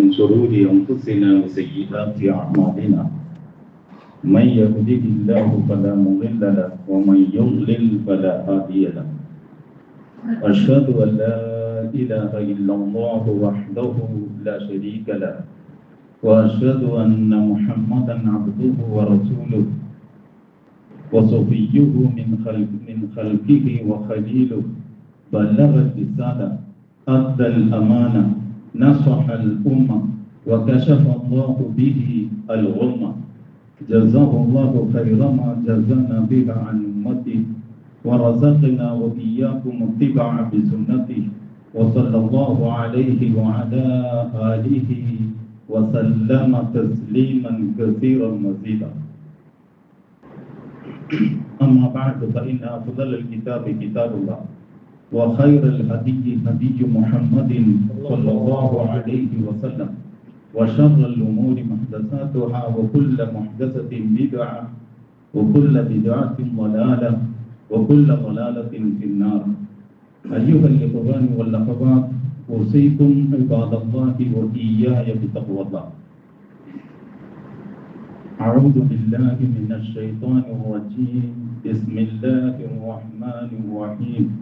من شرور أنفسنا وسيئات أعمالنا. من يهده الله فلا مضل له ومن يضلل فلا هادي له. أشهد أن لا إله إلا الله وحده لا شريك له وأشهد أن محمدا عبده ورسوله وصفيه من خلق من خلقه وخليله. بلغ الرسالة أدى الأمانة نصح الأمة وكشف الله به الغمة. جزاه الله خير ما جزانا به عن أمته ورزقنا وإياكم اتباع بسنته. وصلى الله عليه وعلى آله وسلم تسليما كثيرا مزيدا. أما بعد فإن أفضل الكتاب كتاب الله. وخير الهدي هدي محمد صلى الله عليه وسلم. وشر الأمور محدثاتها وكل محدثة بدعة وكل بدعة ضلالة وكل ضلالة في النار. أيها الإخوان والأخوات أوصيكم عباد الله وإياي بتقوى الله. أعوذ بالله من الشيطان الرجيم. بسم الله الرحمن الرحيم.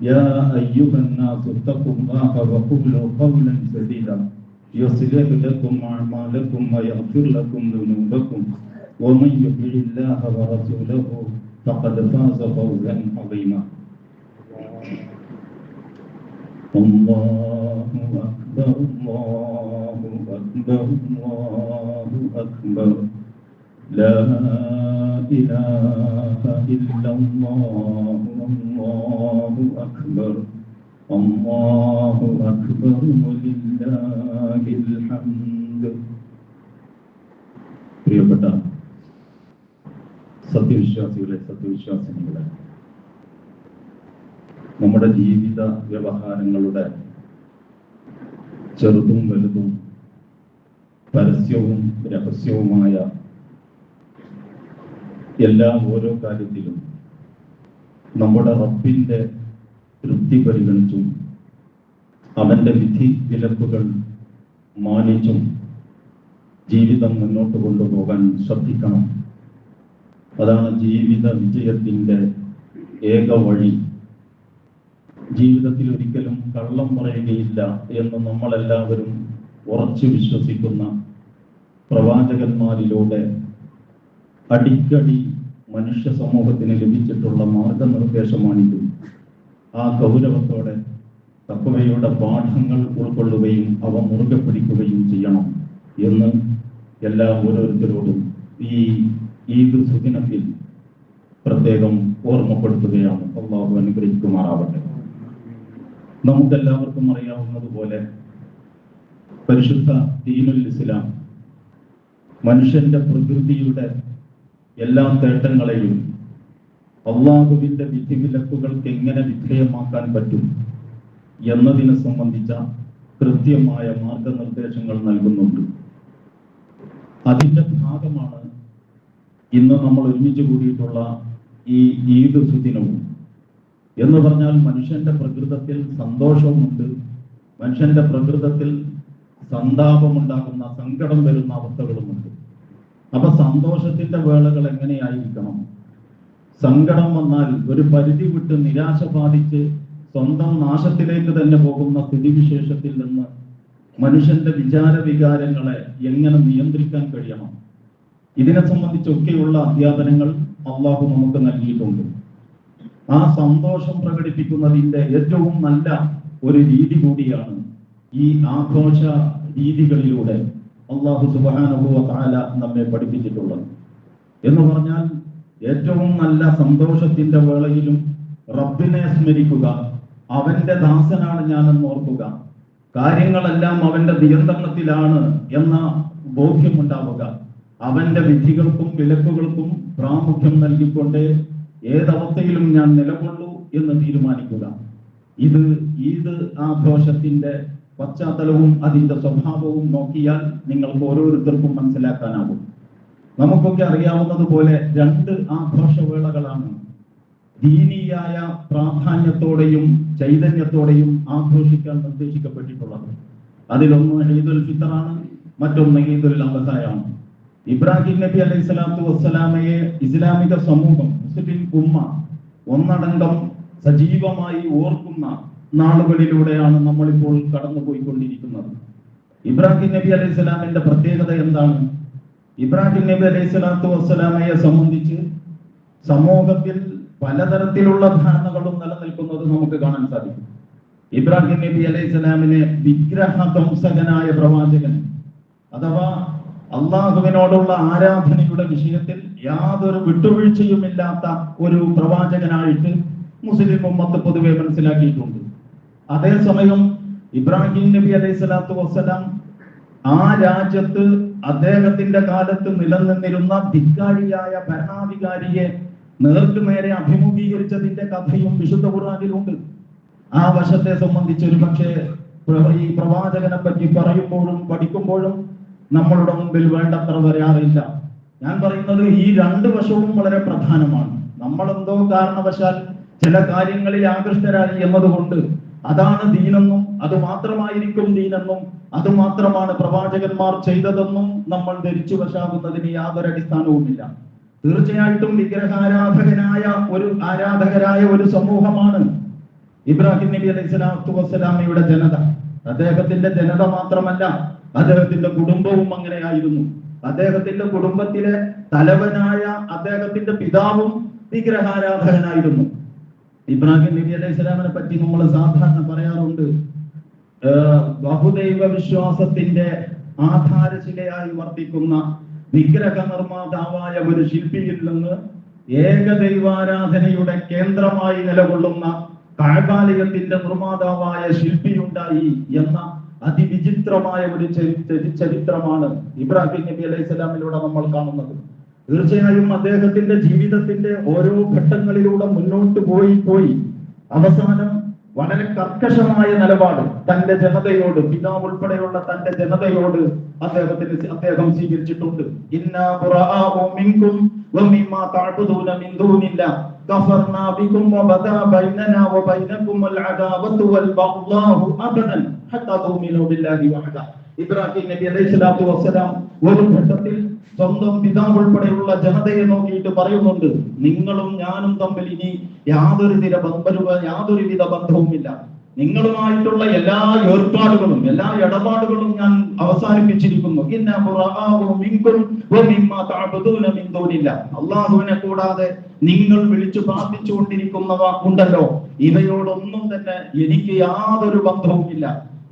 يا أيها الناس اتقوا الله وقولوا قولا سديدا. يصلح لكم أعمالكم ويغفر لكم ذنوبكم. ومن يطع الله ورسوله فقد فاز فوزا عظيما. الله أكبر الله أكبر الله أكبر. لا إله إلا الله الله أكبر الله أكبر ولله الحمد പ്രിയപ്പെട്ട സത്യവിശ്വാസികളെ സത്യവിശ്വാസിനികളെ നമ്മുടെ ജീവിത വ്യവഹാരങ്ങളുടെ ചെറുതും വലുതും പരസ്യവും രഹസ്യവുമായ എല്ലാ ഓരോ കാര്യത്തിലും നമ്മുടെ റബ്ബിന്റെ തൃപ്തി പരിഗണിച്ചും അവന്റെ വിധി വിലക്കുകൾ മാനിച്ചും ജീവിതം മുന്നോട്ട് കൊണ്ടുപോകാൻ ശ്രദ്ധിക്കണം. അതാണ് ജീവിത വിജയത്തിന്റെ ഏക വഴി. ജീവിതത്തിൽ ഒരിക്കലും കള്ളം പറയുകയില്ല എന്ന് നമ്മളെല്ലാവരും ഉറച്ചു വിശ്വസിക്കുന്ന പ്രവാചകന്മാരിലൂടെ അടിക്കടി മനുഷ്യ സമൂഹത്തിന് ലഭിച്ചിട്ടുള്ള മാർഗനിർദ്ദേശമാണിത്. ആ ഗൗരവത്തോടെ തക്കവയുടെ പാഠങ്ങൾ ഉൾക്കൊള്ളുകയും അവ മുറുകെ പിടിക്കുകയും ചെയ്യണം എന്ന് എല്ലാ ഓരോരുത്തരോടും ഈ ഈദ് സുദിനത്തിൽ പ്രത്യേകം ഓർമ്മപ്പെടുത്തുകയാണ്. അള്ളാഹു അനുഗ്രഹിക്കുമാറാവട്ടെ. നമുക്കെല്ലാവർക്കും അറിയാവുന്നതുപോലെ പരിശുദ്ധ ദീനുൽ ഇസ്ലാം മനുഷ്യന്റെ പ്രകൃതിയുടെ എല്ലാ തേട്ടങ്ങളെയും അള്ളാഹുവിന്റെ വിധിവിലക്കുകൾക്ക് എങ്ങനെ വിധേയമാക്കാൻ പറ്റും എന്നതിനെ സംബന്ധിച്ച കൃത്യമായ മാർഗനിർദ്ദേശങ്ങൾ നൽകുന്നുണ്ട്. അതിന്റെ ഭാഗമാണ് ഇന്ന് നമ്മൾ ഒരുമിച്ച് കൂടിയിട്ടുള്ള ഈ ഈദ് സുദിനവും. എന്ന് പറഞ്ഞാൽ മനുഷ്യന്റെ പ്രകൃതത്തിൽ സന്തോഷവുമുണ്ട്. മനുഷ്യന്റെ പ്രകൃതത്തിൽ സന്താപമുണ്ടാകുന്ന സങ്കടം വരുന്ന അവസ്ഥകളുമുണ്ട്. അപ്പൊ സന്തോഷത്തിന്റെ വേളകൾ എങ്ങനെയായിരിക്കണം? സങ്കടം വന്നാൽ ഒരു പരിധി വിട്ട് നിരാശ ബാധിച്ച് സ്വന്തം നാശത്തിലേക്ക് തന്നെ പോകുന്ന സ്ഥിതിവിശേഷത്തിൽ നിന്ന് മനുഷ്യന്റെ വിചാര വികാരങ്ങളെ എങ്ങനെ നിയന്ത്രിക്കാൻ കഴിയണം? ഇതിനെ സംബന്ധിച്ചൊക്കെയുള്ള അധ്യാപനങ്ങൾ അള്ളാഹു നമുക്ക് നൽകിയിട്ടുണ്ട്. ആ സന്തോഷം പ്രകടിപ്പിക്കുന്നതിന്റെ ഏറ്റവും നല്ല ഒരു രീതി കൂടിയാണ് ഈ ആഘോഷ രീതികളിലൂടെ അള്ളാഹു സുബാനുഭവ കാല നമ്മെ പഠിപ്പിച്ചിട്ടുള്ളത്. എന്ന് പറഞ്ഞാൽ ഏറ്റവും നല്ല സന്തോഷത്തിന്റെ വേളയിലും റബ്ബിനെ സ്മരിക്കുക അവന്റെ ദാസനാണ് ഞാനെന്ന് ഓർക്കുക കാര്യങ്ങളെല്ലാം അവന്റെ നിയന്ത്രണത്തിലാണ് എന്ന ബോധ്യമുണ്ടാവുക. അവന്റെ വിധികൾക്കും വിലക്കുകൾക്കും പ്രാമുഖ്യം നൽകിക്കൊണ്ട് ഏതവസ്ഥയിലും ഞാൻ നിലകൊള്ളൂ എന്ന് തീരുമാനിക്കുക. ഇത് ഈദ് ആഘോഷത്തിന്റെ പശ്ചാത്തലവും അതിന്റെ സ്വഭാവവും നോക്കിയാൽ നിങ്ങൾക്ക് ഓരോരുത്തർക്കും മനസ്സിലാക്കാനാവും നമുക്കൊക്കെ അറിയാവുന്നതുപോലെ രണ്ട് ആഘോഷവേളകളാണ്. ദീനീയായ പ്രാധാന്യത്തോടെയും ചൈതന്യത്തോടെയും ആഘോഷിക്കാൻ നിർദ്ദേശിക്കപ്പെട്ടിട്ടുള്ളത്. അതിലൊന്ന് ഈദുൽ ഫിത്തറാണ് മറ്റൊന്ന് ഈദുൽ അബഹായാണ്. ഇബ്രാഹിം നബി അലൈഹി സ്വലാത്തു വസ്സലാമയെ ഇസ്ലാമിക സമൂഹം മുസ്ലിം ഉമ്മ ഒന്നടങ്കം സജീവമായി ഓർക്കുന്ന നാളുകളിലൂടെയാണ് നമ്മളിപ്പോൾ കടന്നുപോയിക്കൊണ്ടിരിക്കുന്നത്. ഇബ്രാഹിം നബി അലൈഹി സ്വലാമിന്റെ പ്രത്യേകത എന്താണ്? ഇബ്രാഹിം നബി അലൈഹി സ്വലാത്തു വസ്സലാമയെ സംബന്ധിച്ച് സമൂഹത്തിൽ പലതരത്തിലുള്ള ധാരണകളും നിലനിൽക്കുന്നത് നമുക്ക് കാണാൻ സാധിക്കും. ഇബ്രാഹിം നബി അലൈഹി സ്വലാമിനെ വിഗ്രഹ ധംസകനായ പ്രവാചകൻ അഥവാ അള്ളാഹുവിനോടുള്ള ആരാധനയുടെ വിഷയത്തിൽ യാതൊരു വിട്ടുവീഴ്ചയുമില്ലാത്ത ഒരു പ്രവാചകനായിട്ട് മുസ്ലിം ഉമ്മത്ത് പൊതുവെ മനസ്സിലാക്കിയിട്ടുണ്ട്. അതേസമയം ഇബ്രാഹിം നബി അലൈഹി സ്വലാത്തു വസ്സലാം ആ രാജ്യത്ത് അദ്ദേഹത്തിന്റെ കാലത്ത് നിലനിന്നിരുന്ന ധിക്കാരിയായ ഭരണാധികാരിയെ നേർക്കുനേരെ അഭിമുഖീകരിച്ചതിന്റെ കഥയും വിശുദ്ധ കുറാനിലുണ്ട് ആ വശത്തെ സംബന്ധിച്ച് ഒരു പക്ഷേ ഈ പ്രവാചകനെ പറ്റി പറയുമ്പോഴും പഠിക്കുമ്പോഴും നമ്മളുടെ മുമ്പിൽ വേണ്ടത്ര വരാറില്ല. ഞാൻ പറയുന്നത് ഈ രണ്ട് വശവും വളരെ പ്രധാനമാണ്. നമ്മളെന്തോ കാരണവശാൽ ചില കാര്യങ്ങളിൽ ആകൃഷ്ടരായി എന്നതുകൊണ്ട് അതാണ് ദീനെന്നും അത് മാത്രമായിരിക്കും ദീനെന്നും അത് മാത്രമാണ് പ്രവാചകന്മാർ ചെയ്തതെന്നും നമ്മൾ ധരിച്ചു വശാകുന്നതിന് യാതൊരു അടിസ്ഥാനവുമില്ല. തീർച്ചയായിട്ടും വിഗ്രഹാരാധകനായ ഒരു ആരാധകരായ ഒരു സമൂഹമാണ് ഇബ്രാഹിം നബി അലൈഹി സ്വലാത്തു വസ്സലാമയുടെ ജനത. അദ്ദേഹത്തിന്റെ ജനത മാത്രമല്ല അദ്ദേഹത്തിന്റെ കുടുംബവും അങ്ങനെയായിരുന്നു. അദ്ദേഹത്തിന്റെ കുടുംബത്തിലെ തലവനായ അദ്ദേഹത്തിന്റെ പിതാവും വിഗ്രഹാരാധകനായിരുന്നു. ഇബ്രാഹിം നബി അലൈഹി സ്വലാമിനെ പറ്റി നമ്മൾ സാധാരണ പറയാറുണ്ട്. ബഹുദൈവ വിശ്വാസത്തിന്റെ ആധാരശിലയായി വർത്തിക്കുന്ന വിഗ്രഹ നിർമ്മാതാവായ ഒരു ശില്പിയിൽ നിന്ന് ഏകദൈവാരാധനയുടെ കേന്ദ്രമായി നിലകൊള്ളുന്ന കാഴ്ബാലയത്തിന്റെ നിർമ്മാതാവായ ശില്പിയുണ്ടായി എന്ന അതിവിചിത്രമായ ഒരു ചരി- ചരി- ചരിത്രമാണ് ഇബ്രാഹിം നബി അലൈഹി സ്വലാമിലൂടെ നമ്മൾ കാണുന്നത്. തീർച്ചയായും അദ്ദേഹത്തിന്റെ ജീവിതത്തിന്റെ ഓരോ ഘട്ടങ്ങളിലൂടെ മുന്നോട്ട് പോയി പോയി അവസാനം വളരെ കർക്കശമായ നിലപാട് തന്റെ ജനതയോട് പിതാവ് ഉൾപ്പെടെയുള്ള തന്റെ ജനതയോട് അദ്ദേഹത്തിന് അദ്ദേഹം സ്വീകരിച്ചിട്ടുണ്ട്. ഇന്നാ ബുറാഉ بكم وبدا بيننا وبينكم العداوة والبغضاء أبدا. حتى تؤمنوا بالله وحده. ഇബ്രാഹിം നബി അലൈഹി സ്വലാത്തു വസ്സലാം ഒരു ഘട്ടത്തിൽ സ്വന്തം പിതാവ് ഉൾപ്പെടെയുള്ള ജനതയെ നോക്കിയിട്ട് പറയുന്നുണ്ട് നിങ്ങളും ഞാനും തമ്മിൽ ഇനി യാതൊരു വിധ യാതൊരു യാതൊരുവിധ ബന്ധവുമില്ല. നിങ്ങളുമായിട്ടുള്ള എല്ലാ ഏർപ്പാടുകളും എല്ലാ ഇടപാടുകളും ഞാൻ അവസാനിപ്പിച്ചിരിക്കുന്നു. അല്ലാഹുവിനെ കൂടാതെ നിങ്ങൾ വിളിച്ചു പ്രാർത്ഥിച്ചുകൊണ്ടിരിക്കുന്നവ ഉണ്ടല്ലോ. ഇവയോടൊന്നും തന്നെ എനിക്ക് യാതൊരു ബന്ധവുമില്ല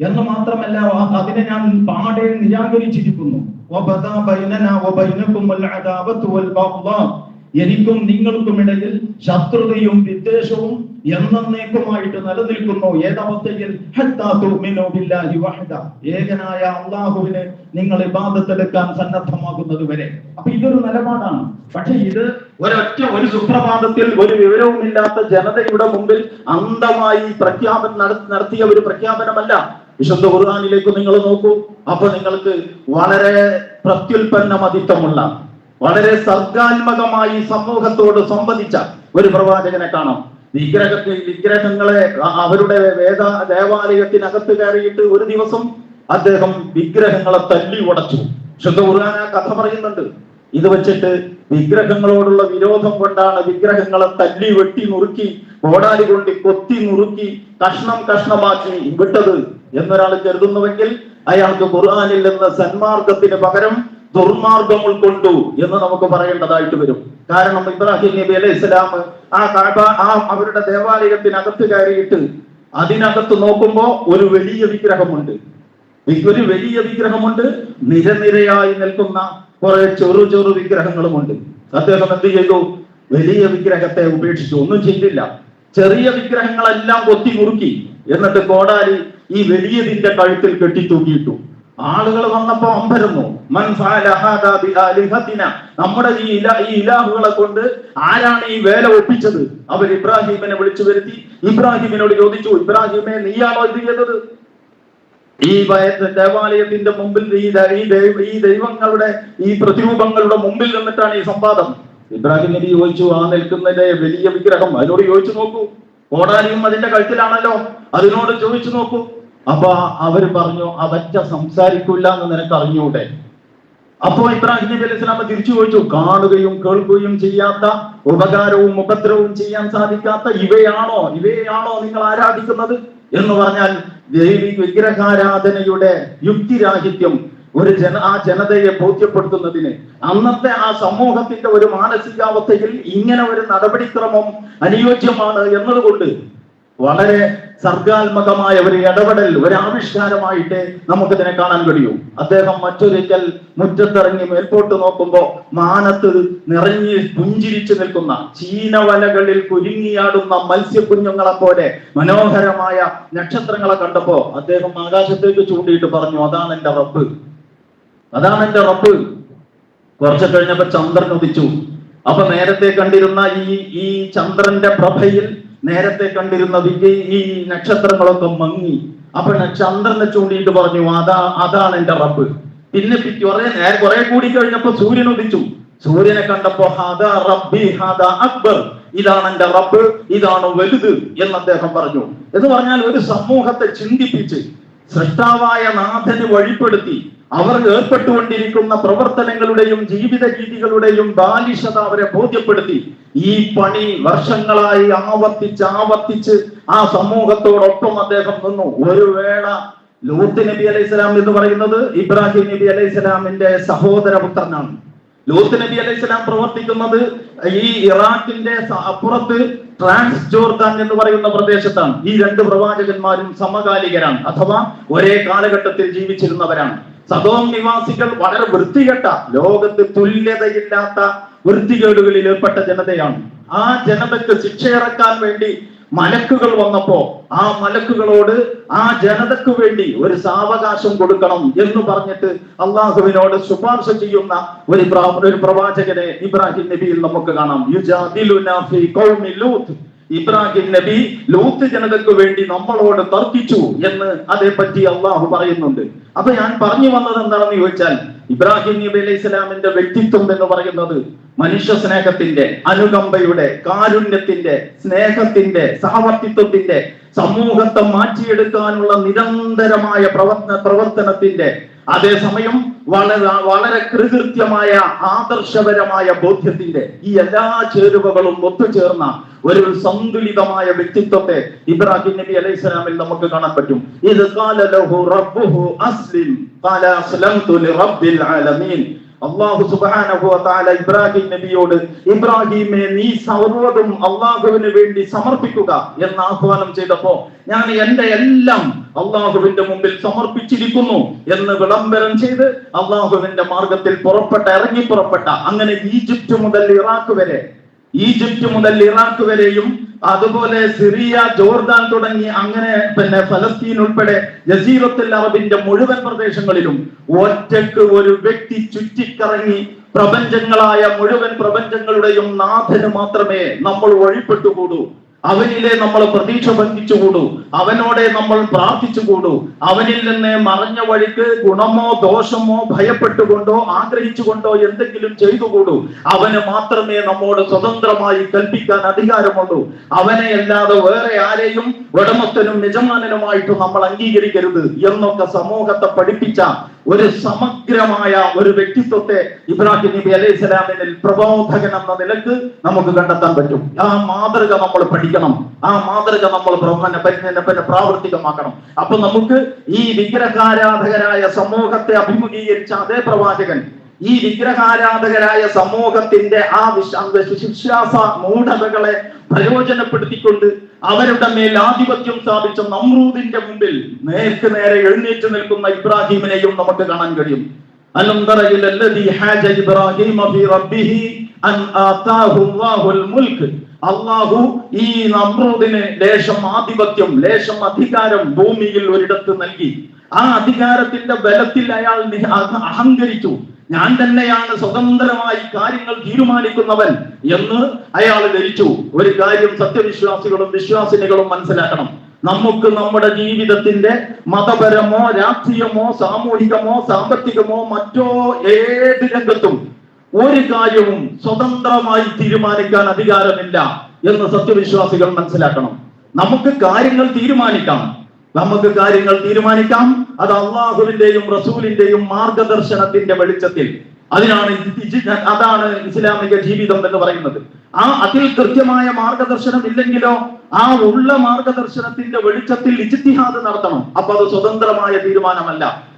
എന്ന് മാത്രമല്ല അതിനെ ഞാൻ പാടെ നിരാകരിച്ചിരിക്കുന്നു. എനിക്കും നിങ്ങൾക്കും ഇടയിൽ ശത്രുതയും വിദ്വേഷവും എന്നേക്കുമായിട്ട് നിലനിൽക്കുന്നു. ഏതവസ്ഥയിൽ. ഏകനായ അള്ളാഹുവിന് നിങ്ങൾ ഇബാദത്തെടുക്കാൻ സന്നദ്ധമാകുന്നത് വരെ. അപ്പൊ ഇതൊരു നിലപാടാണ്. പക്ഷെ ഇത് ഒരൊറ്റ ഒരു സുപ്രഭാതത്തിൽ ഒരു വിവരവുമില്ലാത്ത ജനതയുടെ മുമ്പിൽ അന്ധമായി പ്രഖ്യാപനം നട- നടത്തിയ ഒരു പ്രഖ്യാപനമല്ല. വിശുദ്ധ ഖുർആനിലേക്ക് നിങ്ങൾ നോക്കൂ. അപ്പൊ നിങ്ങൾക്ക് വളരെ പ്രത്യുൽപ്പന്ന മതിത്വമുള്ള വളരെ സർഗാത്മകമായി സമൂഹത്തോട് സംവദിച്ച ഒരു പ്രവാചകനെ കാണാം. വിഗ്രഹത്തിൽ വിഗ്രഹങ്ങളെ അവരുടെ വേദ ദേവാലയത്തിനകത്ത് കയറിയിട്ട് ഒരു ദിവസം അദ്ദേഹം വിഗ്രഹങ്ങളെ തല്ലി ഉടച്ചു. ശുദ്ധ ആ കഥ പറയുന്നുണ്ട്. ഇത് വെച്ചിട്ട് വിഗ്രഹങ്ങളോടുള്ള വിരോധം കൊണ്ടാണ് വിഗ്രഹങ്ങളെ തല്ലി വെട്ടി നുറുക്കി കോടാലി കൊണ്ട് കൊത്തി നുറുക്കി കഷ്ണം കഷ്ണമാക്കി വിട്ടത് എന്നൊരാൾ കരുതുന്നുവെങ്കിൽ അയാൾക്ക് ഖുർആാനിൽ നിന്ന് സന്മാർഗത്തിന് പകരം ദുർമാർഗം ഉൾക്കൊണ്ടു എന്ന് നമുക്ക് പറയേണ്ടതായിട്ട് വരും. കാരണം ഇബ്രാഹിം നബി അലൈഹി ഇസ്ലാം ആ കാബ ആ അവരുടെ ദേവാലയത്തിനകത്ത് കയറിയിട്ട് അതിനകത്ത് നോക്കുമ്പോൾ ഒരു വലിയ വിഗ്രഹമുണ്ട്. ഒരു വലിയ വിഗ്രഹമുണ്ട്. നിരനിരയായി നിൽക്കുന്ന കുറെ ചെറു ചെറു വിഗ്രഹങ്ങളുമുണ്ട്. അദ്ദേഹം എന്ത് ചെയ്തു? വലിയ വിഗ്രഹത്തെ ഉപേക്ഷിച്ചു. ഒന്നും ചെയ്തില്ല. ചെറിയ വിഗ്രഹങ്ങളെല്ലാം കൊത്തി മുറുക്കി. എന്നിട്ട് കോടാലി ഈ വലിയതിന്റെ കഴുത്തിൽ കെട്ടിത്തൂക്കിയിട്ടു. ആളുകൾ വന്നപ്പോ അമ്പരന്നു. നമ്മുടെ ഈ ഇല ഈ ഇലാഹുകളെ കൊണ്ട് ആരാണ് ഈ വേല ഒപ്പിച്ചത്? അവർ ഇബ്രാഹിമിനെ വിളിച്ചു വരുത്തി. ഇബ്രാഹിമിനോട് ചോദിച്ചു ഇബ്രാഹിമെ നീയാണോ ഇത് ചെയ്തത്? ഈ ദേവാലയത്തിന്റെ മുമ്പിൽ ഈ ഈ ദൈവങ്ങളുടെ ഈ പ്രതിരൂപങ്ങളുടെ മുമ്പിൽ നിന്നിട്ടാണ് ഈ സംവാദം. ഇബ്രാഹിം നബി ചോദിച്ചു ആ നിൽക്കുന്നതിന്റെ വലിയ വിഗ്രഹം? അതിനോട് ചോദിച്ചു നോക്കൂ. കോടാലിയും അതിന്റെ കഴുത്തിലാണല്ലോ. അതിനോട് ചോദിച്ചു നോക്കൂ. അപ്പൊ അവർ പറഞ്ഞു അവറ്റ സംസാരിക്കില്ല എന്ന് നിനക്ക് അറിഞ്ഞൂടെ? അപ്പോ ഇബ്രാഹിം നബി അലൈഹി സ്വലാമ തിരിച്ചു ചോദിച്ചു കാണുകയും കേൾക്കുകയും ചെയ്യാത്ത ഉപകാരവും ഉപദ്രവവും ചെയ്യാൻ സാധിക്കാത്ത ഇവയാണോ? ഇവയാണോ നിങ്ങൾ ആരാധിക്കുന്നത്? എന്ന് പറഞ്ഞാൽ വിഗ്രഹാരാധനയുടെ യുക്തിരാഹിത്യം ഒരു ജന ആ ജനതയെ ബോധ്യപ്പെടുത്തുന്നതിന്. അന്നത്തെ ആ സമൂഹത്തിന്റെ ഒരു മാനസികാവസ്ഥയിൽ ഇങ്ങനെ ഒരു നടപടിക്രമം അനുയോജ്യമാണ് എന്നതുകൊണ്ട് വളരെ സർഗാത്മകമായ ഒരു ഇടപെടൽ ഒരു ആവിഷ്കാരമായിട്ട് നമുക്കിതിനെ കാണാൻ കഴിയും. അദ്ദേഹം മറ്റൊരിക്കൽ മുറ്റത്തിറങ്ങി മേൽപോട്ട് നോക്കുമ്പോ മാനത്ത് നിറഞ്ഞ് പുഞ്ചിരിച്ചു നിൽക്കുന്ന ചീനവലകളിൽ കുരുങ്ങിയാടുന്ന മത്സ്യക്കുഞ്ഞുങ്ങളെ പോലെ മനോഹരമായ നക്ഷത്രങ്ങളെ കണ്ടപ്പോ അദ്ദേഹം ആകാശത്തേക്ക് ചൂണ്ടിയിട്ട് പറഞ്ഞു അതാണ് എന്റെ റബ്ബ്. അതാണ് എന്റെ റബ്ബ്. കുറച്ച് കഴിഞ്ഞപ്പോ ചന്ദ്രൻ ഉദിച്ചു. അപ്പൊ നേരത്തെ കണ്ടിരുന്ന ഈ ഈ ചന്ദ്രന്റെ പ്രഭയിൽ നേരത്തെ കണ്ടിരുന്ന വിജയ് ഈ നക്ഷത്രങ്ങളൊക്കെ മങ്ങി. അപ്പൊ ചന്ദ്രനെ ചൂണ്ടിയിട്ട് പറഞ്ഞു അതാ അതാണ് എന്റെ റബ്ബ്. പിന്നെ പിറ്റി കുറെ നേരെ കുറെ കൂടി കഴിഞ്ഞപ്പോ സൂര്യൻ ഉദിച്ചു. സൂര്യനെ കണ്ടപ്പോ ഹാദാ റബ്ബി ഹാദാ അക്ബർ. ഇതാണ് എന്റെ റബ്ബ് ഇതാണ് വലുത് എന്ന് അദ്ദേഹം പറഞ്ഞു. എന്ന് പറഞ്ഞാൽ ഒരു സമൂഹത്തെ ചിന്തിപ്പിച്ച് സൃഷ്ടാവായ നാഥന് വഴിപ്പെടുത്തി അവർ ഏർപ്പെട്ടുകൊണ്ടിരിക്കുന്ന പ്രവർത്തനങ്ങളുടെയും ജീവിത രീതികളുടെയും ബാലിഷത അവരെ ബോധ്യപ്പെടുത്തി. ഈ പണി വർഷങ്ങളായി ആവർത്തിച്ച് ആവർത്തിച്ച് ആ സമൂഹത്തോടൊപ്പം അദ്ദേഹം നിന്നു. ഒരു വേള ലൂത്ത് നബി അലൈഹി സ്വലാം എന്ന് പറയുന്നത് ഇബ്രാഹിം നബി അലൈഹി സ്വലാമിന്റെ സഹോദരപുത്രനാണ്. ലൂത്ത് നബി അലൈഹി സ്വലാം പ്രവർത്തിക്കുന്നത് ഈ ഇറാഖിന്റെ അപ്പുറത്ത് ട്രാൻസ് ജോർദാൻ എന്ന് പറയുന്ന പ്രദേശത്താണ്. ഈ രണ്ട് പ്രവാചകന്മാരും സമകാലികരാണ്. അഥവാ ഒരേ കാലഘട്ടത്തിൽ ജീവിച്ചിരുന്നവരാണ്. സദോം നിവാസികൾ വളരെ വൃത്തികെട്ട ലോകത്ത് തുല്യതയില്ലാത്ത വൃത്തികേടുകളിൽ ഏർപ്പെട്ട ജനതയാണ്. ആ ജനതയ്ക്ക് ശിക്ഷയിറക്കാൻ വേണ്ടി മലക്കുകൾ വന്നപ്പോ ആ മലക്കുകളോട് ആ ജനതക്ക് വേണ്ടി ഒരു സാവകാശം കൊടുക്കണം എന്ന് പറഞ്ഞിട്ട് അള്ളാഹുവിനോട് ശുപാർശ ചെയ്യുന്ന ഒരു ഒരു പ്രവാചകനെ ഇബ്രാഹിം നബിയിൽ നമുക്ക് കാണാം. ഇബ്രാഹിം നബി ലൂത്ത് ജനതക്ക് വേണ്ടി നമ്മളോട് തർക്കിച്ചു എന്ന് അതേപ്പറ്റി അള്ളാഹു പറയുന്നുണ്ട്. അപ്പൊ ഞാൻ പറഞ്ഞു വന്നത് എന്താണെന്ന് ചോദിച്ചാൽ ഇബ്രാഹിം നബി അലൈഹി സ്വലാമിന്റെ വ്യക്തിത്വം എന്ന് പറയുന്നത് മനുഷ്യ സ്നേഹത്തിന്റെ അനുകമ്പയുടെ കാരുണ്യത്തിന്റെ സ്നേഹത്തിന്റെ സഹവർത്തിത്വത്തിന്റെ സമൂഹത്തെ മാറ്റിയെടുക്കാനുള്ള നിരന്തരമായ പ്രവർത്തന പ്രവർത്തനത്തിന്റെ അതേസമയം വളരെ വളരെ കൃകൃത്യമായ ആദർശപരമായ ബോധ്യത്തിന്റെ ഈ എല്ലാ ചേരുവകളും ഒത്തുചേർന്ന ഒരു സന്തുലിതമായ വ്യക്തിത്വത്തെ ഇബ്രാഹിം നബി അലൈഹി സ്വലാമിൽ നമുക്ക് കാണാൻ പറ്റും. ഇത് അള്ളാഹു വ ഇബ്രാഹിം നബിയോട് ഇബ്രാഹിമെ നീ സർവതും അള്ളാഹുവിന് വേണ്ടി സമർപ്പിക്കുക എന്ന് ആഹ്വാനം ചെയ്തപ്പോ ഞാൻ എന്റെ എല്ലാം അള്ളാഹുവിന്റെ മുമ്പിൽ സമർപ്പിച്ചിരിക്കുന്നു എന്ന് വിളംബരം ചെയ്ത് അള്ളാഹുവിന്റെ മാർഗത്തിൽ പുറപ്പെട്ട ഇറങ്ങി പുറപ്പെട്ട അങ്ങനെ ഈജിപ്റ്റ് മുതൽ ഇറാഖ് വരെ ഈജിപ്റ്റ് മുതൽ ഇറാഖ് വരെയും അതുപോലെ സിറിയ ജോർദാൻ തുടങ്ങി അങ്ങനെ പിന്നെ ഫലസ്തീൻ ഉൾപ്പെടെ ജസീറത്തുൽ അറബിന്റെ മുഴുവൻ പ്രദേശങ്ങളിലും ഒറ്റയ്ക്ക് ഒരു വ്യക്തി ചുറ്റിക്കറങ്ങി പ്രപഞ്ചങ്ങളായ മുഴുവൻ പ്രപഞ്ചങ്ങളുടെയും നാഥന് മാത്രമേ നമ്മൾ വഴിപ്പെട്ടുകൂടൂ. അവനിലെ നമ്മൾ പ്രതീക്ഷ ബന്ധിച്ചുകൂടൂ അവനോടെ നമ്മൾ പ്രാർത്ഥിച്ചുകൂടൂ. അവനിൽ നിന്ന് മറഞ്ഞ വഴിക്ക് ഗുണമോ ദോഷമോ ഭയപ്പെട്ടുകൊണ്ടോ ആഗ്രഹിച്ചുകൊണ്ടോ എന്തെങ്കിലും ചെയ്തുകൂടൂ. അവന് മാത്രമേ നമ്മോട് സ്വതന്ത്രമായി കൽപ്പിക്കാൻ അധികാരമുള്ളൂ. അവനെ അല്ലാതെ വേറെ ആരെയും ഉടമസ്ഥനും യജമാനനുമായിട്ട് നമ്മൾ അംഗീകരിക്കരുത് എന്നൊക്കെ സമൂഹത്തെ പഠിപ്പിച്ച ഒരു സമഗ്രമായ ഒരു വ്യക്തിത്വത്തെ ഇബ്രാഹിം നബി അലൈഹി സ്വലാമിനിൽ പ്രബോധകൻ എന്ന നിലയ്ക്ക് നമുക്ക് കണ്ടെത്താൻ പറ്റും. ആ മാതൃക നമ്മൾ പഠിക്കണം. ആ മാതൃക നമ്മൾ പിന്നെ പ്രാവർത്തികമാക്കണം. അപ്പൊ നമുക്ക് ഈ വിഗ്രഹാരാധകരായ സമൂഹത്തെ അഭിമുഖീകരിച്ച അതേ പ്രവാചകൻ ഈ വിഗ്രഹാരാധകരായ സമൂഹത്തിന്റെ ആ വിശ്വാ- വിശ്വാസ മൂഢതകളെ പ്രയോജനപ്പെടുത്തിക്കൊണ്ട് അവരുടെ മേൽ ആധിപത്യം സ്ഥാപിച്ച നമ്രൂദിന്റെ മുമ്പിൽ നേർക്ക് നേരെ എഴുന്നേറ്റ് നിൽക്കുന്ന ഇബ്രാഹിമിനെയും നമുക്ക് കാണാൻ കഴിയും. തറ ഇലല്ലദീ ഹാജ ഇബ്രാഹിമ ഫീ റബ്ബിഹി അൻ ആതാഹു അല്ലാഹുൽ മുൽക്ക് അള്ളാഹു ഈ നമ്രൂദിന് ലേശം ആധിപത്യം ലേശം അധികാരം ഭൂമിയിൽ ഒരിടത്ത് നൽകി. ആ അധികാരത്തിന്റെ ബലത്തിൽ അയാൾ അഹങ്കരിച്ചു. ഞാൻ തന്നെയാണ് സ്വതന്ത്രമായി കാര്യങ്ങൾ തീരുമാനിക്കുന്നവൻ എന്ന് അയാൾ ധരിച്ചു ഒരു കാര്യം സത്യവിശ്വാസികളും വിശ്വാസിനികളും മനസ്സിലാക്കണം. നമുക്ക് നമ്മുടെ ജീവിതത്തിന്റെ മതപരമോ രാഷ്ട്രീയമോ സാമൂഹികമോ സാമ്പത്തികമോ മറ്റോ ഏത് രംഗത്തും ഒരു കാര്യവും സ്വതന്ത്രമായി തീരുമാനിക്കാൻ അധികാരമില്ല എന്ന് സത്യവിശ്വാസികൾ മനസ്സിലാക്കണം. നമുക്ക് കാര്യങ്ങൾ തീരുമാനിക്കാം. നമുക്ക് കാര്യങ്ങൾ തീരുമാനിക്കാം. അത് അള്ളാഹുവിന്റെയും റസൂലിന്റെയും മാർഗദർശനത്തിന്റെ വെളിച്ചത്തിൽ. അതിനാണ് അതാണ് ഇസ്ലാമിക ജീവിതം എന്ന് പറയുന്നത്. ആ അതിൽ കൃത്യമായ മാർഗദർശനം ഇല്ലെങ്കിലോ ആ ഉള്ള മാർഗദർശനത്തിന്റെ വെളിച്ചത്തിൽ ഇജിത്തിഹാദ് നടത്തണം. അപ്പൊ അത് സ്വതന്ത്രമായ തീരുമാനമല്ല.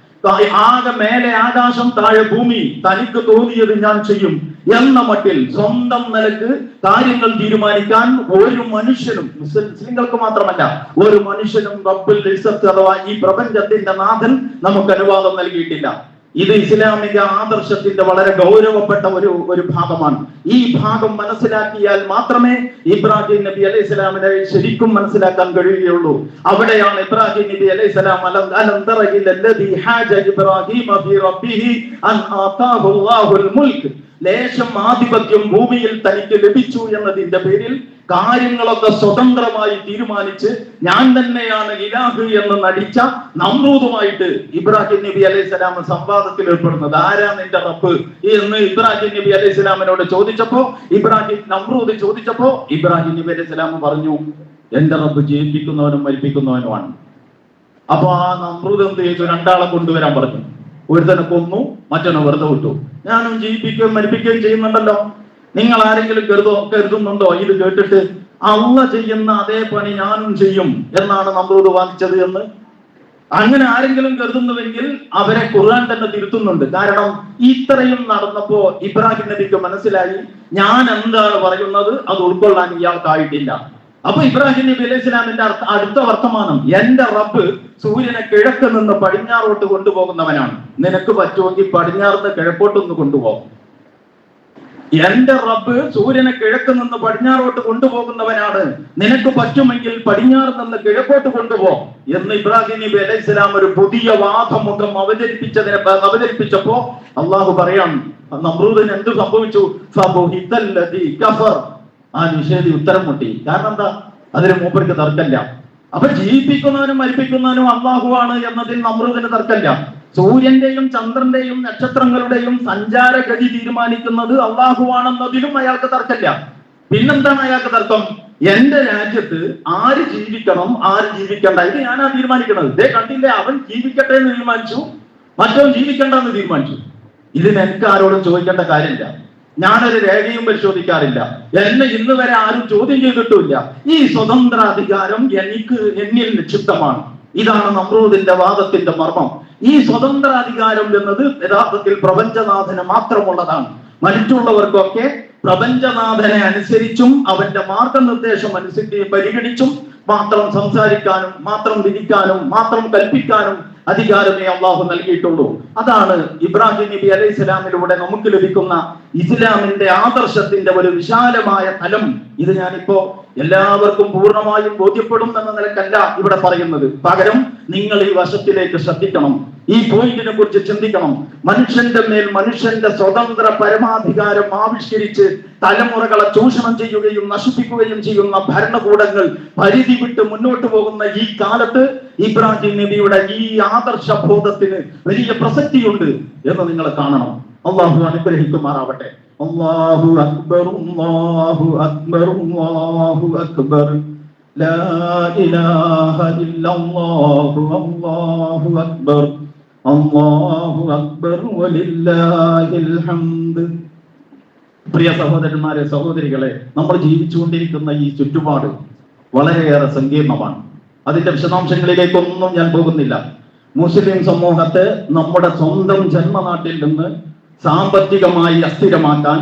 ആകെ മേലെ ആകാശം താഴെ ഭൂമി. തനിക്ക് തോന്നിയത് ഞാൻ ചെയ്യും. എന്ന മട്ടിൽ സ്വന്തം നിലയ്ക്ക് കാര്യങ്ങൾ തീരുമാനിക്കാൻ ഒരു മനുഷ്യനും മുസ്ലിം- മുസ്ലിങ്ങൾക്ക് മാത്രമല്ല ഒരു മനുഷ്യനും റബ്ബുൽ റിസർച്ച് അഥവാ ഈ പ്രപഞ്ചത്തിന്റെ നാഥൻ നമുക്ക് അനുവാദം നൽകിയിട്ടില്ല. ഇത് ഇസ്ലാമിക ആദർശത്തിന്റെ വളരെ ഗൗരവപ്പെട്ട ഒരു ഒരു ഭാഗമാണ്. ഈ ഭാഗം മനസ്സിലാക്കിയാൽ മാത്രമേ ഇബ്രാഹിം നബി അലൈഹി സ്വലാമിനെ ശരിക്കും മനസ്സിലാക്കാൻ കഴിയുകയുള്ളൂ. അവിടെയാണ് ഇബ്രാഹിം നബി അലൈഹി സ്വലാം അലം ലേശം ആധിപത്യം ഭൂമിയിൽ തനിക്ക് ലഭിച്ചു എന്നതിന്റെ പേരിൽ കാര്യങ്ങളൊക്കെ സ്വതന്ത്രമായി തീരുമാനിച്ച് ഞാൻ തന്നെയാണ് ഇലാഹ് എന്ന് നടിച്ച നമ്പൂതുമായിട്ട് ഇബ്രാഹിം നബി അലൈഹി സ്വലാം സംവാദത്തിൽ ഏർപ്പെടുന്നത്. ആരാ നിന്റെ റബ്ബ്? എന്ന് ഇബ്രാഹിം നബി അലൈഹി സ്വലാമിനോട് ചോദിച്ചപ്പോ ഇബ്രാഹിം നമ്രൂദ് ചോദിച്ചപ്പോ ഇബ്രാഹിം നബി അലൈഹി സ്വലാം പറഞ്ഞു എന്റെ റബ്ബ് ജീവിപ്പിക്കുന്നവനും മരിപ്പിക്കുന്നവനുമാണ്. അപ്പൊ ആ നമ്രൂദ് എന്ത് ചെയ്തു? രണ്ടാളെ കൊണ്ടുവരാൻ പറഞ്ഞു. ഒരുത്തനെ കൊന്നു മറ്റൊനെ വെറുതെ വിട്ടു. ഞാനും ജീവിപ്പിക്കുകയും മരിപ്പിക്കുകയും ചെയ്യുന്നുണ്ടല്ലോ. നിങ്ങൾ ആരെങ്കിലും കരുതോ കരുതുന്നുണ്ടോ? ഇത് കേട്ടിട്ട് അള്ള ചെയ്യുന്ന അതേ പണി ഞാനും ചെയ്യും എന്നാണ് നമ്മളോട് വാദിച്ചത് എന്ന്. അങ്ങനെ ആരെങ്കിലും കരുതുന്നുവെങ്കിൽ അവരെ ഖുർആൻ തന്നെ തിരുത്തുന്നുണ്ട്. കാരണം ഇത്രയും നടന്നപ്പോ ഇബ്രാഹിം നബിക്ക് മനസ്സിലായി ഞാൻ എന്താണ് പറയുന്നത്? അത് ഉൾക്കൊള്ളാൻ ഇയാൾക്കായിട്ടില്ല. അപ്പൊ ഇബ്രാഹിം നബി അലൈഹി അർത്ഥ- അടുത്ത വർത്തമാനം എന്റെ റബ്ബ് സൂര്യനെ കിഴക്ക് നിന്ന് പടിഞ്ഞാറോട്ട് കൊണ്ടുപോകുന്നവനാണ്. നിനക്ക് പറ്റുമെങ്കിൽ പടിഞ്ഞാറുന്ന് കിഴക്കോട്ടൊന്ന് കൊണ്ടുപോകും. എന്റെ റബ്ബ് സൂര്യനെ കിഴക്ക് നിന്ന് പടിഞ്ഞാറോട്ട് കൊണ്ടുപോകുന്നവനാണ്. നിനക്ക് പറ്റുമെങ്കിൽ പടിഞ്ഞാറ് നിന്ന് കിഴക്കോട്ട് കൊണ്ടുപോ എന്ന് ഇബ്രാഹിം നബി അലൈഹി സ്വലാം ഒരു പുതിയ വാദമുഖം അവതരിപ്പിച്ചതിനെ അവതരിപ്പിച്ചപ്പോ അള്ളാഹു പറയാം നമ്രൂദിന് എന്ത് സംഭവിച്ചു? ആ നിഷേധി ഉത്തരം മുട്ടി. കാരണം എന്താ? അതിന് മൂപ്പർക്ക് തർക്കമില്ല. അപ്പൊ ജീവിപ്പിക്കുന്നവനും മരിപ്പിക്കുന്നവനും അള്ളാഹുവാണ് എന്നതിൽ നമ്രൂദിന് തർക്കമില്ല. സൂര്യന്റെയും ചന്ദ്രന്റെയും നക്ഷത്രങ്ങളുടെയും സഞ്ചാരഗതി തീരുമാനിക്കുന്നത് അള്ളാഹുവാണെന്നതിലും അയാൾക്ക് തർക്കമില്ല. പിന്നെന്താണ് അയാൾക്ക് തർക്കം? എന്റെ രാജ്യത്ത് ആര് ജീവിക്കണം ആര് ജീവിക്കണ്ട? ഇത് ഞാനാ തീരുമാനിക്കുന്നത്. ഇതേ കണ്ടില്ലേ അവൻ ജീവിക്കട്ടെ എന്ന് തീരുമാനിച്ചു മറ്റവൻ ജീവിക്കണ്ട എന്ന് തീരുമാനിച്ചു. ഇതിന് എനിക്ക് ആരോടും ചോദിക്കേണ്ട കാര്യമില്ല. ഞാനൊരു രേഖയും പരിശോധിക്കാറില്ല. എന്നെ ഇന്ന് വരെ ആരും ചോദ്യം ചെയ്തിട്ടുമില്ല. ഈ സ്വതന്ത്ര അധികാരം എനിക്ക് എന്നിൽ നിക്ഷിപ്തമാണ്. ഇതാണ് നമ്രൂദിന്റെ വാദത്തിന്റെ മർമ്മം. ഈ സ്വതന്ത്ര അധികാരം എന്നത് യഥാർത്ഥത്തിൽ പ്രപഞ്ചനാഥന് മാത്രമുള്ളതാണ്. മറ്റുള്ളവർക്കൊക്കെ പ്രപഞ്ചനാഥനെ അനുസരിച്ചും അവന്റെ മാർഗനിർദ്ദേശം അനുസരിച്ച് പരിഗണിച്ചും മാത്രം സംസാരിക്കാനും മാത്രം വിധിക്കാനും മാത്രം കൽപ്പിക്കാനും അധികാരമേ അള്ളാഹു നൽകിയിട്ടുള്ളൂ. അതാണ് ഇബ്രാഹിം നബി അലൈഹി സ്വലാമിലൂടെ നമുക്ക് ലഭിക്കുന്ന ഇസ്ലാമിന്റെ ആദർശത്തിന്റെ ഒരു വിശാലമായ തലം ഇത് ഞാനിപ്പോ എല്ലാവർക്കും പൂർണമായും ബോധ്യപ്പെടും എന്ന നിലക്കല്ല ഇവിടെ പറയുന്നത്. പകരം നിങ്ങൾ ഈ വശത്തിലേക്ക് ശ്രദ്ധിക്കണം. ഈ പോയിന്റിനെ കുറിച്ച് ചിന്തിക്കണം. മനുഷ്യന്റെ മേൽ മനുഷ്യന്റെ സ്വതന്ത്ര പരമാധികാരം ആവിഷ്കരിച്ച് തലമുറകളെ ചൂഷണം ചെയ്യുകയും നശിപ്പിക്കുകയും ചെയ്യുന്ന ഭരണകൂടങ്ങൾ പരിധി വിട്ട് മുന്നോട്ട് പോകുന്ന ഈ കാലത്ത് ഇബ്രാഹിം നബിയുടെ ഈ ആദർശ ബോധത്തിന് വലിയ പ്രസക്തിയുണ്ട് എന്ന് നിങ്ങൾ കാണണം. അള്ളാഹു അനുഗ്രഹിക്കുമാറാവട്ടെ അള്ളാഹു അക്ബർ അള്ളാഹു അക്ബർ അള്ളാഹു അക്ബർ لا إله إلا الله الله أكبر الله أكبر ولله الحمد പ്രിയ സഹോദരന്മാരെ സഹോദരികളെ നമ്മൾ ജീവിച്ചുകൊണ്ടിരിക്കുന്ന ഈ ചുറ്റുപാട് വളരെയേറെ സങ്കീർണമാണ് അതിന്റെ വിശദാംശങ്ങളിലേക്കൊന്നും ഞാൻ പോകുന്നില്ല മുസ്ലിം സമൂഹത്തെ നമ്മുടെ സ്വന്തം ജന്മനാട്ടിൽ നിന്ന് സാമ്പത്തികമായി അസ്ഥിരമാക്കാൻ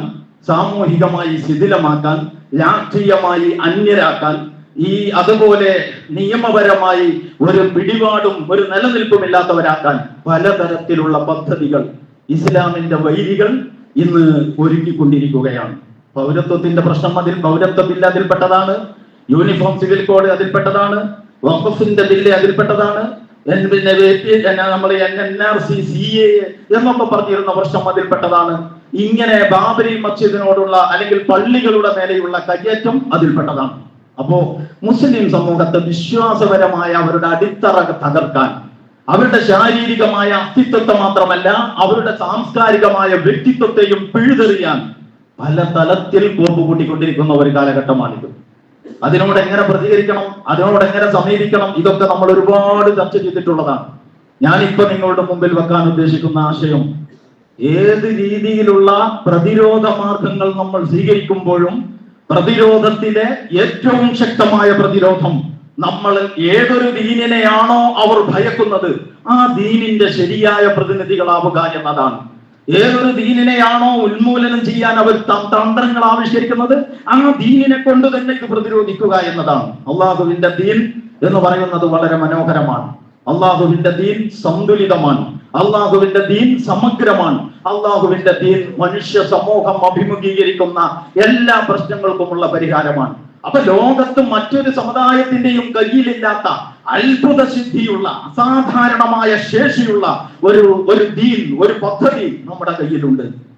സാമൂഹികമായി ശിഥിലമാക്കാൻ രാഷ്ട്രീയമായി അന്യരാക്കാൻ ഈ അതുപോലെ നിയമപരമായി ഒരു പിടിപാടും ഒരു നിലനിൽപ്പുമില്ലാത്തവരാക്കാൻ പലതരത്തിലുള്ള പദ്ധതികൾ ഇസ്ലാമിന്റെ വൈരികൾ ഇന്ന് ഒരുക്കിക്കൊണ്ടിരിക്കുകയാണ്. പൗരത്വത്തിന്റെ പ്രശ്നം അതിൽ പൗരത്വ ബില്ല് അതിൽപ്പെട്ടതാണ് യൂണിഫോം സിവിൽ കോഡ് അതിൽപ്പെട്ടതാണ് വഖഫിന്റെ ബില്ല് അതിൽപ്പെട്ടതാണ് പിന്നെ നമ്മൾ N R C C A എന്നൊക്കെ പറഞ്ഞിരുന്ന വർഷം അതിൽപ്പെട്ടതാണ്. ഇങ്ങനെ ബാബരി മസ്ജിദിനോടുള്ള അല്ലെങ്കിൽ പള്ളികളുടെ മേലെയുള്ള കയ്യേറ്റം അതിൽപ്പെട്ടതാണ്. അപ്പോ മുസ്ലിം സമൂഹത്തെ വിശ്വാസപരമായ അവരുടെ അടിത്തറ തകർക്കാൻ അവരുടെ ശാരീരികമായ അസ്തിത്വത്തെ മാത്രമല്ല അവരുടെ സാംസ്കാരികമായ വ്യക്തിത്വത്തെയും പിഴുതെറിയാൻ പല തലത്തിൽ കോപ്പ് കൂട്ടിക്കൊണ്ടിരിക്കുന്ന ഒരു കാലഘട്ടമാണിത്. അതിനോട് എങ്ങനെ പ്രതികരിക്കണം? അതിനോട് എങ്ങനെ സമീപിക്കണം? ഇതൊക്കെ നമ്മൾ ഒരുപാട് ചർച്ച ചെയ്തിട്ടുള്ളതാണ്. ഞാനിപ്പോ നിങ്ങളുടെ മുമ്പിൽ വെക്കാൻ ഉദ്ദേശിക്കുന്ന ആശയം ഏത് രീതിയിലുള്ള പ്രതിരോധ മാർഗങ്ങൾ നമ്മൾ സ്വീകരിക്കുമ്പോഴും പ്രതിരോധത്തിലെ ഏറ്റവും ശക്തമായ പ്രതിരോധം നമ്മൾ ഏതൊരു ദീനിനെയാണോ അവർ ഭയക്കുന്നത് ആ ദീനിന്റെ ശരിയായ പ്രതിനിധികളാവുക എന്നതാണ്. ഏതൊരു ദീനിനെയാണോ ഉന്മൂലനം ചെയ്യാൻ അവർ തന്ത്രങ്ങൾ ആവിഷ്കരിക്കുന്നത് ആ ദീനിനെ കൊണ്ട് തന്നെ ഇത് പ്രതിരോധിക്കുക എന്നതാണ്. അള്ളാഹുവിന്റെ ദീൻ എന്ന് പറയുന്നത് വളരെ മനോഹരമാണ്. അള്ളാഹുവിന്റെ ദീൻ സന്തുലിതമാണ്. അള്ളാഹുവിന്റെ ദീൻ സമഗ്രമാണ്. അള്ളാഹുവിന്റെ ദീൻ മനുഷ്യ സമൂഹം അഭിമുഖീകരിക്കുന്ന എല്ലാ പ്രശ്നങ്ങൾക്കുമുള്ള പരിഹാരമാണ്. അപ്പൊ ലോകത്ത് മറ്റൊരു സമുദായത്തിന്റെയും കയ്യിലില്ലാത്ത അത്ഭുത സിദ്ധിയുള്ള അസാധാരണമായ ശേഷിയുള്ള ഒരു ഒരു ദീൻ ഒരു പദ്ധതി നമ്മുടെ കയ്യിലുണ്ട്.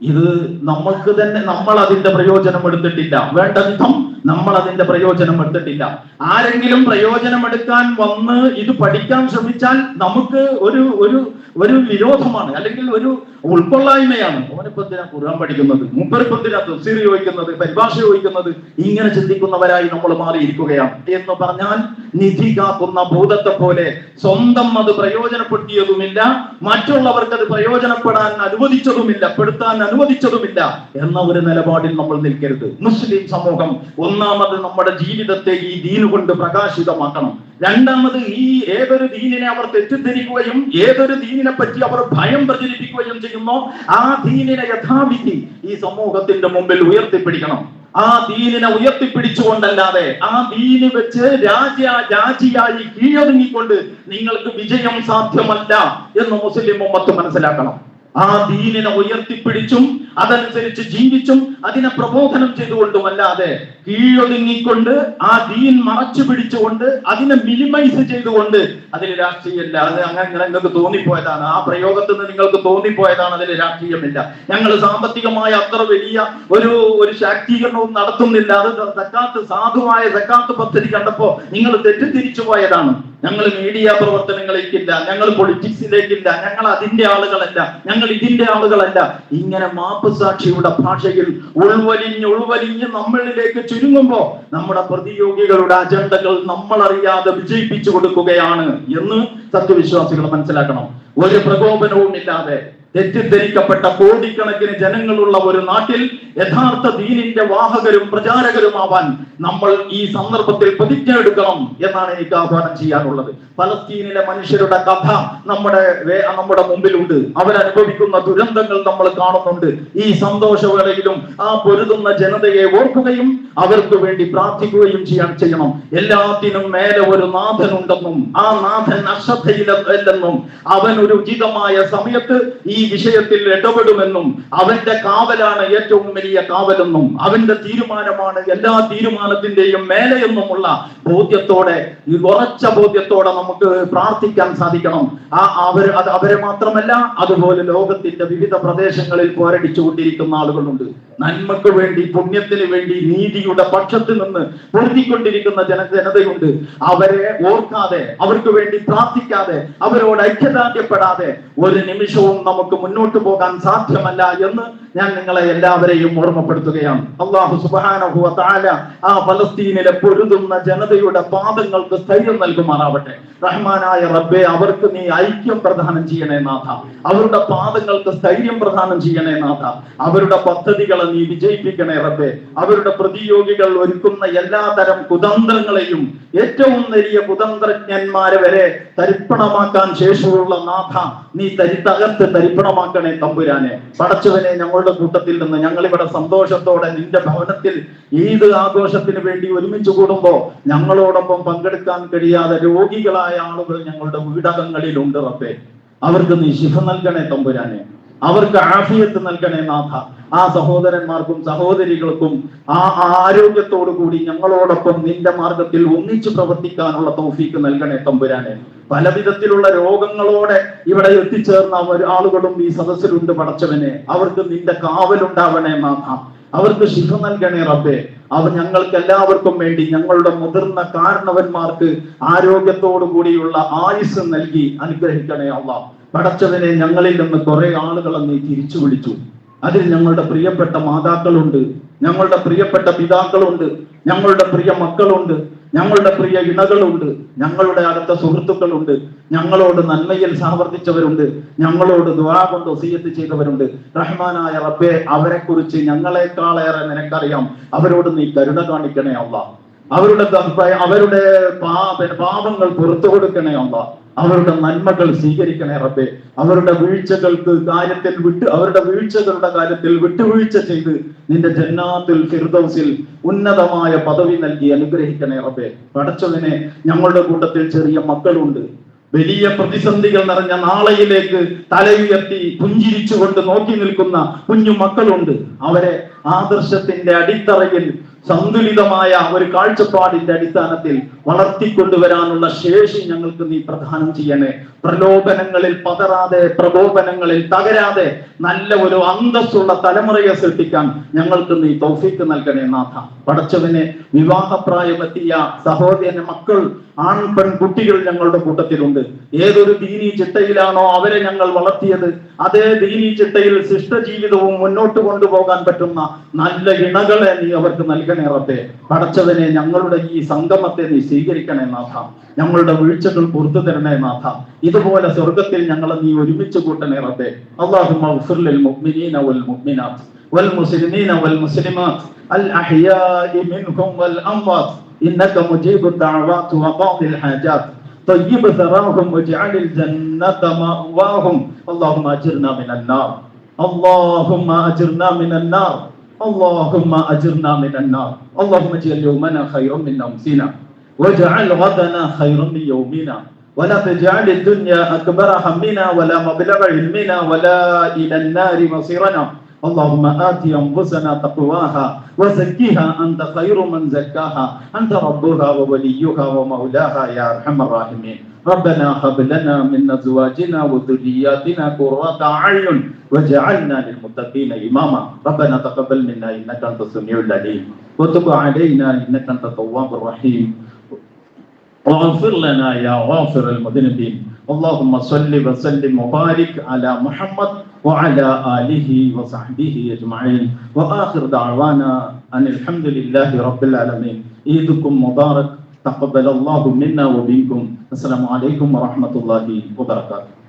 ഇത് നമ്മൾക്ക് തന്നെ നമ്മൾ അതിന്റെ പ്രയോജനം എടുത്തിട്ടില്ല. വേണ്ട വിധം നമ്മൾ അതിന്റെ പ്രയോജനം എടുത്തിട്ടില്ല. ആരെങ്കിലും പ്രയോജനം എടുക്കാൻ വന്ന് ഇത് പഠിക്കാൻ ശ്രമിച്ചാൽ നമുക്ക് ഒരു ഒരു ഒരു വിരോധമാണ്. അല്ലെങ്കിൽ ഒരു ഉൾക്കൊള്ളായ്മയാണ്. അവനിപ്പോ എന്തിനാ ഖുർആൻ പഠിക്കുന്നത്? മൂപ്പരിപ്പോ എന്തിനാ തഫ്സീർ ചോദിക്കുന്നത്? പരിഭാഷ ചോദിക്കുന്നത്? ഇങ്ങനെ ചിന്തിക്കുന്നവരായി നമ്മൾ മാറിയിരിക്കുകയാണ്. എന്ന് പറഞ്ഞാൽ നിധി കാക്കുന്ന ഭൂതത്തെ പോലെ സ്വന്തം അത് പ്രയോജനപ്പെടുത്തിയതുമില്ല. മറ്റുള്ളവർക്ക് അത് പ്രയോജനപ്പെടാൻ അനുവദിച്ചതുമില്ല പെടുത്താൻ അനുവദിച്ചതുമില്ല എന്ന ഒരു നിലപാടിൽ നമ്മൾ നിൽക്കരുത്. മുസ്ലിം സമൂഹം ഒന്നാമത് നമ്മുടെ ജീവിതത്തെ ഈ ദീന് കൊണ്ട് പ്രകാശിതമാക്കണം. രണ്ടാമത് ഈ ഏതൊരു ദീനിനെ അവർ തെറ്റിദ്ധരിക്കുകയും ഏതൊരു ദീനിനെ പറ്റി അവർ ഭയം പ്രചരിപ്പിക്കുകയും ചെയ്യുന്നോ ആ ദീനിനെ യഥാവിധി ഈ സമൂഹത്തിന്റെ മുമ്പിൽ ഉയർത്തിപ്പിടിക്കണം. ആ ദീനിനെ ഉയർത്തിപ്പിടിച്ചുകൊണ്ടല്ലാതെ ആ ദീന് വെച്ച് രാജ്യ രാജിയായി കീഴൊതുങ്ങിക്കൊണ്ട് നിങ്ങൾക്ക് വിജയം സാധ്യമല്ല എന്ന് മുസ്ലിം ഉമ്മത്ത് മനസ്സിലാക്കണം. ആ ദീനിനെ ഉയർത്തിപ്പിടിച്ചും അതനുസരിച്ച് ജീവിച്ചും അതിനെ പ്രബോധനം ചെയ്തുകൊണ്ടും അല്ലാതെ കീഴൊതുങ്ങിക്കൊണ്ട് ആ ദീൻ മറച്ചു പിടിച്ചുകൊണ്ട് അതിനെ മിനിമൈസ് ചെയ്തുകൊണ്ട് അതിൽ രാഷ്ട്രീയമില്ല. അത് അങ്ങനെ അങ്ങനെ നിങ്ങൾക്ക് തോന്നിപ്പോയതാണ്. ആ പ്രയോഗത്തിൽ നിന്ന് നിങ്ങൾക്ക് തോന്നിപ്പോയതാണ്. അതിൽ രാഷ്ട്രീയമില്ല. ഞങ്ങൾ സാമ്പത്തികമായ അത്ര വലിയ ഒരു ഒരു ശാക്തീകരണവും നടത്തുന്നില്ല. അത് സക്കാത്ത് സാധുവായ സക്കാത്ത് പദ്ധതി കണ്ടപ്പോ നിങ്ങൾ തെറ്റിദ്ധരിച്ചു പോയതാണ്. ഞങ്ങൾ മീഡിയ പ്രവർത്തനങ്ങളിലേക്കില്ല. ഞങ്ങൾ പൊളിറ്റിക്സിലേക്കില്ല. ഞങ്ങൾ അതിന്റെ ആളുകളല്ല. ഞങ്ങൾ ഇതിന്റെ ആളുകളല്ല. ഇങ്ങനെ മാപ്പ് സാക്ഷിയുടെ ഭാഷയിൽ ഉൾവലിഞ്ഞ് ഉൾവലിഞ്ഞ് നമ്മളിലേക്ക് ചുരുങ്ങുമ്പോ നമ്മുടെ പ്രതിയോഗികളുടെ അജണ്ടകൾ നമ്മൾ അറിയാതെ വിജയിപ്പിച്ചു കൊടുക്കുകയാണ് എന്ന് സത്യവിശ്വാസികൾ മനസ്സിലാക്കണം. ഒരു പ്രകോപനവും ഇല്ലാതെ തെറ്റിദ്ധരിക്കപ്പെട്ട കോടിക്കണക്കിന് ജനങ്ങളുള്ള ഒരു നാട്ടിൽ യഥാർത്ഥ ദീനിന്റെ വാഹകരും പ്രചാരകരുമാവാൻ നമ്മൾ ഈ സന്ദർഭത്തിൽ പ്രതിജ്ഞ എടുക്കണം എന്നാണ് എനിക്ക് ആഹ്വാനം ചെയ്യാനുള്ളത്. പലസ്തീനിലെ മനുഷ്യരുടെ കഥ നമ്മുടെ നമ്മുടെ മുമ്പിലുണ്ട്. അവരനുഭവിക്കുന്ന ദുരന്തങ്ങൾ നമ്മൾ കാണുന്നുണ്ട്. ഈ സന്തോഷവേളയിലും ആ പൊരുതുന്ന ജനതയെ ഓർക്കുകയും അവർക്ക് വേണ്ടി പ്രാർത്ഥിക്കുകയും ചെയ്യാൻ ചെയ്യണം. എല്ലാത്തിനും മേലെ ഒരു നാഥനുണ്ടെന്നും ആ നാഥൻ അശ്രദ്ധയിലെന്നും അവൻ ഒരു ഉചിതമായ സമയത്ത് ഈ വിഷയത്തിൽ ഇടപെടുമെന്നും അവന്റെ കാവലാണ് ഏറ്റവും വലിയ കാവലെന്നും അവന്റെ തീരുമാനമാണ് എല്ലാ തീരുമാനത്തിന്റെയും മേലെയെന്നുമുള്ള ബോധ്യത്തോടെ ഉറച്ച ബോധ്യത്തോടെ നമുക്ക് പ്രാർത്ഥിക്കാൻ സാധിക്കണം. ആ അവർ അത് അവരെ മാത്രമല്ല അതുപോലെ ലോകത്തിന്റെ വിവിധ പ്രദേശങ്ങളിൽ പോരടിച്ചു കൊണ്ടിരിക്കുന്ന ആളുകളുണ്ട്. നന്മക്ക് വേണ്ടി പുണ്യത്തിന് വേണ്ടി നീതിയുടെ പക്ഷത്ത് നിന്ന് പൊരുതിക്കൊണ്ടിരിക്കുന്ന ജന ജനതയുണ്ട്. അവരെ ഓർക്കാതെ അവർക്ക് വേണ്ടി പ്രാർത്ഥിക്കാതെ അവരോട് ഐക്യദാർഢ്യപ്പെടാതെ ഒരു നിമിഷവും നമുക്ക് മുന്നോട്ട് പോകാൻ സാധ്യമല്ല എന്ന് ഞാൻ നിങ്ങളെ എല്ലാവരെയും ഓർമ്മപ്പെടുത്തുകയാണ്. അള്ളാഹു സുബാനഹു താല ആ ഫലസ്തീനിലെ പൊരുതുന്ന ജനതയുടെ പാപങ്ങൾക്ക് സ്ഥൈര്യം നൽകുമാറാവട്ടെ. റഹ്മാനായ റബ്ബെ അവർക്ക് നീ ഐക്യം പ്രദാനം ചെയ്യണേ നാഥ. അവരുടെ പാദങ്ങൾക്ക് സ്ഥൈര്യം പ്രദാനം ചെയ്യണേ നാഥ. അവരുടെ പദ്ധതികളെ നീ വിജയിപ്പിക്കണേ റബ്ബെ. അവരുടെ പ്രതിയോഗികൾ ഒരുക്കുന്ന എല്ലാ തരം കുതന്ത്രങ്ങളെയും ഏറ്റവും വലിയ കുതന്ത്രജ്ഞന്മാരെ വരെ തരിപ്പണമാക്കാൻ ശേഷിയുള്ള നാഥ നീ തരി തകർത്ത് തരിപ്പണമാക്കണേ തമ്പുരാനെ. പടച്ചവനെ ഞങ്ങളുടെ കൂട്ടത്തിൽ നിന്ന് ഞങ്ങളിവിടെ സന്തോഷത്തോടെ നിന്റെ ഭവനത്തിൽ ഈദ് ആഘോഷത്തിന് വേണ്ടി ഒരുമിച്ച് കൂടുമ്പോ ഞങ്ങളോടൊപ്പം പങ്കെടുക്കാൻ കഴിയാതെ രോഗികളായ ആളുകൾ ഞങ്ങളുടെ വീടകങ്ങളിലുണ്ട് റബ്ബേ. അവർക്ക് നീ ശിഫ നൽകണേ തമ്പുരാനെ. അവർക്ക് ആഫിയത്ത് നൽകണേ നാഥ. ആ സഹോദരന്മാർക്കും സഹോദരികൾക്കും ആ ആരോഗ്യത്തോടു കൂടി ഞങ്ങളോടൊപ്പം നിന്റെ മാർഗത്തിൽ ഒന്നിച്ചു പ്രവർത്തിക്കാനുള്ള തൗഫീക്ക് നൽകണേ തമ്പുരാനെ. പലവിധത്തിലുള്ള രോഗങ്ങളോടെ ഇവിടെ എത്തിച്ചേർന്ന ആളുകളും ഈ സദസ്സിലുണ്ട് പടച്ചവനെ. അവർക്ക് നിന്റെ കാവലുണ്ടാവണേ നാഥ. അവർക്ക് ശിഫ നൽകണേ റബ്ബെ. അവർ ഞങ്ങൾക്ക് എല്ലാവർക്കും വേണ്ടി ഞങ്ങളുടെ മുതിർന്ന കാരണവന്മാർക്ക് ആരോഗ്യത്തോടു കൂടിയുള്ള ആയുസ് നൽകി അനുഗ്രഹിക്കണേ അവ പടച്ചവനെ ഞങ്ങളിൽ നിന്ന് കുറെ ആളുകളെ നീ തിരിച്ചു വിളിച്ചു. അതിൽ ഞങ്ങളുടെ പ്രിയപ്പെട്ട മാതാക്കളുണ്ട്. ഞങ്ങളുടെ പ്രിയപ്പെട്ട പിതാക്കളുണ്ട്. ഞങ്ങളുടെ പ്രിയ മക്കളുണ്ട്. ഞങ്ങളുടെ പ്രിയ ഇണകളുണ്ട്. ഞങ്ങളുടെ അടുത്ത സുഹൃത്തുക്കളുണ്ട്. ഞങ്ങളോട് നന്മയിൽ സഹവർത്തിച്ചവരുണ്ട്. ഞങ്ങളോട് ദ്വാ കൊണ്ട് ഒസീയത്ത് ചെയ്തവരുണ്ട്. റഹ്മാനായ റബ്ബെ അവരെക്കുറിച്ച് ഞങ്ങളെക്കാളേറെ നിനക്കറിയാം. അവരോട് നീ കരുണ കാണിക്കണേ അല്ല അവരുടെ അവരുടെ പാപങ്ങൾ പുറത്തു കൊടുക്കണേ അല്ല അവരുടെ നന്മകൾ സ്വീകരിക്കണേ റബ്ബെ. അവരുടെ വീഴ്ചകൾക്ക് കാര്യത്തിൽ വിട്ട് അവരുടെ വീഴ്ചകളുടെ കാര്യത്തിൽ വിട്ടുവീഴ്ച ചെയ്ത് നിന്റെ ജന്നാത്തിൽ ഫിർദൗസിൽ ഉന്നതമായ പദവി നൽകി അനുഗ്രഹിക്കണേ റബ്ബെ. പടച്ചവനെ ഞങ്ങളുടെ കൂട്ടത്തിൽ ചെറിയ മക്കളുണ്ട്. വലിയ പ്രതിസന്ധികൾ നിറഞ്ഞ നാളെയിലേക്ക് തലയുയർത്തി പുഞ്ചിരിച്ചുകൊണ്ട് നോക്കി നിൽക്കുന്ന കുഞ്ഞു മക്കളുണ്ട്. അവരെ ആദർശത്തിന്റെ അടിത്തറയിൽ സന്തുലിതമായ ഒരു കാഴ്ചപ്പാടിന്റെ അടിസ്ഥാനത്തിൽ വളർത്തിക്കൊണ്ടുവരാനുള്ള ശേഷി ഞങ്ങൾക്ക് നീ പ്രദാനം ചെയ്യണേ. പ്രലോഭനങ്ങളിൽ പതറാതെ പ്രകോപനങ്ങളിൽ തകരാതെ നല്ല ഒരു അന്തസ്സുള്ള തലമുറയെ സൃഷ്ടിക്കാൻ ഞങ്ങൾക്ക് നീ തൗഫീക്ക് നൽകണേ നാഥ. പടച്ചവനെ വിവാഹപ്രായമെത്തിയ സഹോദരന്റെ മക്കൾ ആൺ പെൺ കുട്ടികൾ ഞങ്ങളുടെ കൂട്ടത്തിലുണ്ട്. ഏതൊരു ദീനി ചിട്ടയിലാണോ അവരെ ഞങ്ങൾ വളർത്തിയത് അതേ ദീനി ചിട്ടയിൽ ശിഷ്ട ജീവിതവും മുന്നോട്ട് കൊണ്ടുപോകാൻ പറ്റുന്ന നല്ല ഇണകളെ നീ അവർക്ക് നൽകണേ റബ്ബേ പടച്ചവനെ ഞങ്ങളുടെ ഈ സംഗമത്തെ നീ സ്വീകരിക്കണേ നാഥ ഞങ്ങളുടെ വീഴ്ചകൾ പുറത്തു തരണേ നാഥ ഇതുപോലെ സ്വർഗത്തിൽ ഞങ്ങളെ നീ ഒരുമിച്ച് കൂട്ടണേ റബ്ബേ അള്ളാഹുമ്മ ഉഫിർ ലിൽ മുഅ്മിനീന വൽ മുഅ്മിനാത്ത് والمسلمين والمسلمات الأحياء منهم والأموات إنك مجيب الدعوات وقاضي الحاجات طيب ثراهم واجعل الجنة مأواهم اللهم أجرنا من النار اللهم أجرنا من النار اللهم أجرنا من النار. اللهم اجعل يومنا خيرا من أمسنا واجعل غدنا خيرا من يومنا. ولا تجعل الدنيا أكبر همنا ولا مبلغ علمنا ولا إلى النار مصيرنا. اللهم آت أنفسنا تقواها وزكها أنت خير من زكاها. أنت ربها ووليها ومولاها يا أرحم الراحمين. ربنا هب لنا من أزواجنا وذرياتنا قرة أعين وجعلنا للمتقين إماما. ربنا تقبل منا إنك أنت السميع العليم. وتب علينا إنك أنت التواب الرحيم. واغفر لنا يا غافر المذنبين. اللهم صل وسلم وبارك على محمد وعلى آله وصحبه أجمعين. وآخر دعوانا أن الحمد لله رب العالمين. عيدكم مبارك. تقبل الله منا ومنكم. السلام عليكم ورحمة الله وبركاته.